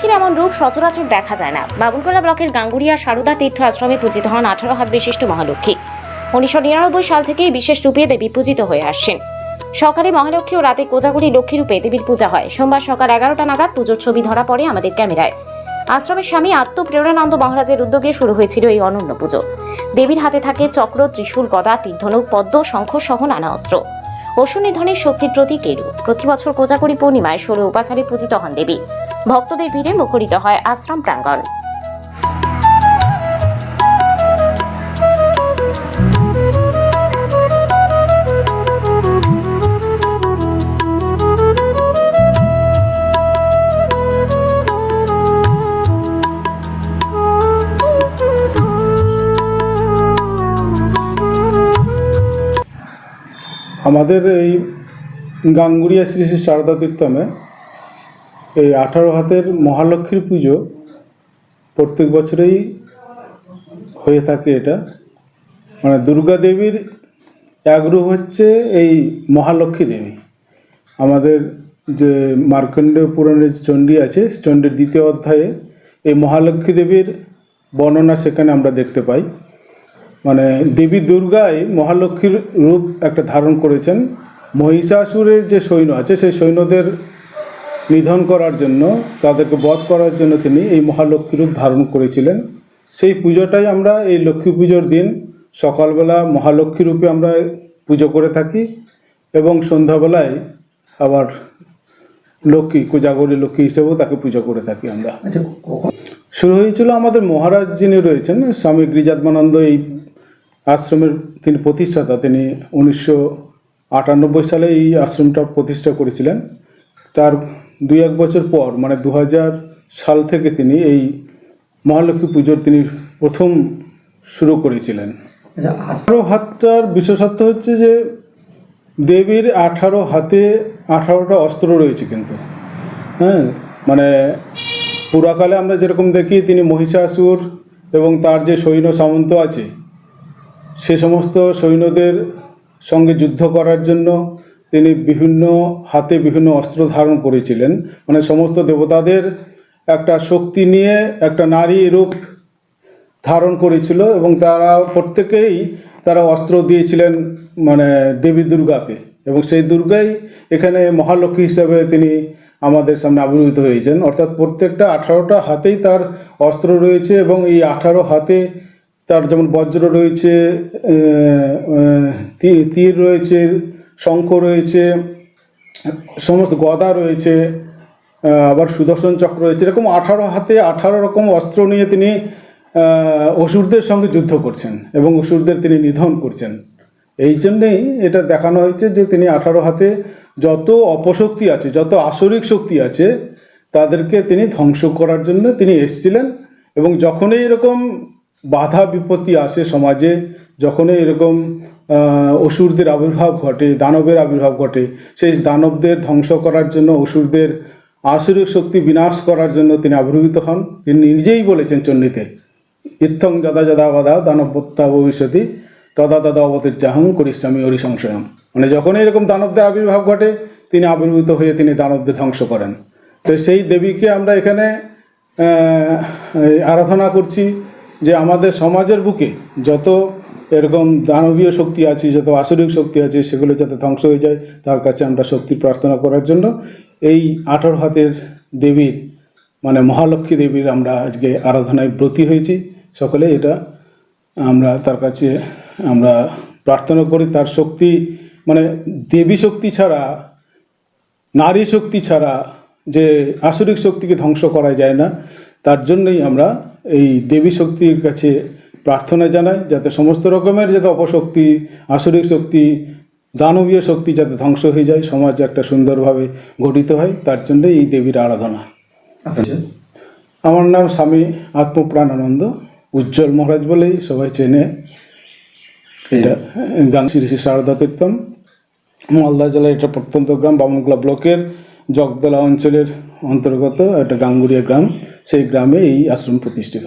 লক্ষ্মীর এমন রূপ সচরাচর দেখা যায় না। বাবুনকোলা ব্লকের গাঙ্গুরিয়া সারদা তীর্থ আশ্রমে পূজিত হন আঠারো হাত বিশিষ্ট মহালক্ষ্মী। উনিশশো নিরানব্বই সাল থেকেই বিশেষ রূপে দেবী পূজিত হয়ে আসছেন। সকালে মহালক্ষ্মী ও রাতে কোজাগুড়ি লক্ষ্মী রূপে দেবীর পূজা হয়। সোমবার সকাল এগারোটা নাগাদ পুজোর ছবি ধরা পড়ে আমাদের ক্যামেরায়। আশ্রমের স্বামী আত্মপ্রেরণানন্দ মহারাজের উদ্যোগে শুরু হয়েছিল এই অনন্য পুজো। দেবীর হাতে থাকে চক্র, ত্রিশূল, গদা তীর্ধনুক পদ্ম, শঙ্খ সহ নানা অস্ত্র। অসু নিধনের শক্তির প্রতীক এরু প্রতি বছর কোজাগরি পূর্ণিমায় ষোলো উপাচারে পূজিত হন দেবী। ভক্তদের ভিড়ে মুখরিত হয় আশ্রম প্রাঙ্গণ। আমাদের এই গাঙ্গুড়িয়া শ্রী শ্রী সারদা তীর্থমে এই আঠারো হাতের মহালক্ষ্মীর পুজো প্রত্যেক বছরেই হয়ে থাকে এটা। মানে দুর্গা দেবীর এক রূপ হচ্ছে এই মহালক্ষ্মী দেবী। আমাদের যে মার্কণ্ডেয় পুরাণের চণ্ডী আছে, চণ্ডীর দ্বিতীয় অধ্যায়ে এই মহালক্ষ্মী দেবীর বর্ণনা সেখানে আমরা দেখতে পাই। মানে দেবী দুর্গাই মহালক্ষ্মীর রূপ একটা ধারণ করেছেন। মহিষাসুরের যে সৈন্য আছে, সেই সৈন্যদের নিধন করার জন্য তাদেরকে বধ করার জন্য তিনি এই মহালক্ষ্মী রূপ ধারণ করেছিলেন। সেই পুজোটাই আমরা এই লক্ষ্মী পুজোর দিন সকালবেলা মহালক্ষ্মী রূপে আমরা পুজো করে থাকি এবং সন্ধ্যাবেলায় আবার লক্ষ্মী কোজাগরী লক্ষ্মী হিসেবেও তাকে পুজো করে থাকি আমরা। শুরু হয়েছিল আমাদের মহারাজ যিনি রয়েছেন স্বামী গিরিজাত্মানন্দ এই আশ্রমের তিনি প্রতিষ্ঠাতা। তিনি উনিশশো আটানব্বই সালে এই আশ্রমটা প্রতিষ্ঠা করেছিলেন। তার দুই এক বছর পর মানে দু হাজার সাল থেকে তিনি এই মহালক্ষ্মী পুজোর তিনি প্রথম শুরু করেছিলেন। আচ্ছা আঠারো হাতটার বিশেষত্ব হচ্ছে যে দেবীর আঠারো হাতে আঠারোটা অস্ত্র রয়েছে কিন্তু। হ্যাঁ মানে পুরাকালে আমরা যেরকম দেখি তিনি মহিষাসুর এবং তার যে সৈন্য সামন্ত আছে সে সমস্ত সৈন্যদের সঙ্গে যুদ্ধ করার জন্য তিনি বিভিন্ন হাতে বিভিন্ন অস্ত্র ধারণ করেছিলেন। মানে সমস্ত দেবতাদের একটা শক্তি নিয়ে একটা নারী রূপ ধারণ করেছিল এবং তারা প্রত্যেকেই তারা অস্ত্র দিয়েছিলেন মানে দেবী দুর্গাকে। এবং সেই দুর্গাই এখানে মহালক্ষ্মী হিসাবে তিনি আমাদের সামনে আবির্ভূত হয়েছেন। অর্থাৎ প্রত্যেকটা আঠারোটা হাতেই তার অস্ত্র রয়েছে এবং এই আঠারো হাতে তার যেমন বজ্র রয়েছে তীর রয়েছে শঙ্খ রয়েছে, সমস্ত গদা রয়েছে আবার সুদর্শন চক্র রয়েছে। এরকম আঠারো হাতে আঠারো রকম অস্ত্র নিয়ে তিনি অসুরদের সঙ্গে যুদ্ধ করছেন এবং অসুরদের তিনি নিধন করছেন। এই জন্যেই এটা দেখানো হয়েছে যে তিনি আঠারো হাতে যত অপশক্তি আছে, যত আসরিক শক্তি আছে, তাদেরকে তিনি ধ্বংস করার জন্য তিনি এসেছিলেন এবং যখনই এরকম বাধা বিপত্তি আসে সমাজে, যখনই এরকম অসুরদের আবির্ভাব ঘটে, দানবের আবির্ভাব ঘটে। সেই দানবদের ধ্বংস করার জন্য, অসুরদের আসরিক শক্তি বিনাশ করার জন্য তিনি আবির্ভূত হন। তিনি নিজেই বলেছেন চণ্ডীতে ইত্থং যদা যদা বাধা দানবত্তা ভবিষ্যতি, তদা তদা অবতীর্যাহং করিষ্যামি হরি সংশয়ম মানে যখনই এরকম দানবদের আবির্ভাব ঘটে, তিনি আবির্ভূত হয়ে তিনি দানবদের ধ্বংস করেন। তো সেই দেবীকে আমরা এখানে আরাধনা করছি যে আমাদের সমাজের বুকে যত এরকম দানবীয় শক্তি আছে, যত আসরিক শক্তি আছে, সেগুলো যাতে ধ্বংস হয়ে যায়, তার কাছে আমরা শক্তি প্রার্থনা করার জন্য এই আঠারো হাতের দেবীর মানে মহালক্ষ্মী দেবীর আমরা আজকে আরাধনায় ব্রতী হয়েছি। সকলে এটা আমরা তার কাছে আমরা প্রার্থনা করি। তার শক্তি মানে দেবী শক্তি ছাড়া, নারী শক্তি ছাড়া যে আসরিক শক্তিকে ধ্বংস করা যায় না, তার জন্যই আমরা এই দেবী শক্তির কাছে প্রার্থনা জানাই যাতে সমস্ত রকমের যাতে অপশক্তি, আসরিক শক্তি, দানবীয় শক্তি যাতে ধ্বংস হয়ে যায়, সমাজ একটা সুন্দরভাবে গঠিত হয়, তার জন্য এই দেবীর আরাধনা। আমার নাম স্বামী আত্মপ্রাণানন্দ, উজ্জ্বল মহারাজ বলেই সবাই চেনে। এটা, গান শ্রী শ্রী শারদা তীর্থম মালদা জেলার এটা প্রত্যন্ত গ্রাম, বামনগোলা ব্লকের জগদলা অঞ্চলের অন্তর্গত একটা গাঙ্গুরিয়া গ্রাম। সেই গ্রামে এই আশ্রম প্রতিষ্ঠিত।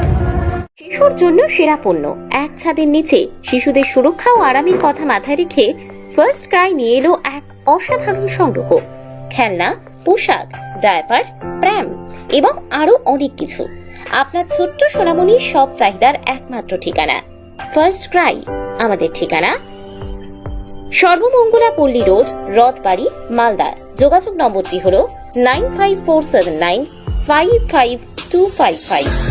শিশুর জন্য সেরা পণ্য। এক ছাদের নিচে শিশুদের সুরক্ষা ও আরামের কথা মাথায় রেখে ফার্স্ট ক্রাই নিয়ে এলো এক অসাধারণ সংগ্রহ। খেলনা, পোশাক ডায়পার প্র্যাম এবং আরও অনেক কিছু। আপনার ছোট্ট সোনামণির সব চাহিদার একমাত্র ঠিকানা। ফার্স্ট ক্রাই আমাদের ঠিকানা। সর্বমঙ্গলা পল্লী রোড, রথবাড়ি, মালদা। যোগাযোগ নম্বরটি হল nine five four seven nine five five two five five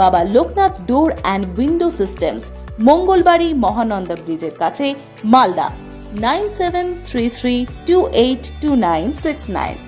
Baba Loknath door and window systems, Mangalbari Mahananda ব্রিজের কাছে, Malda, nine seven three three two eight two nine six nine.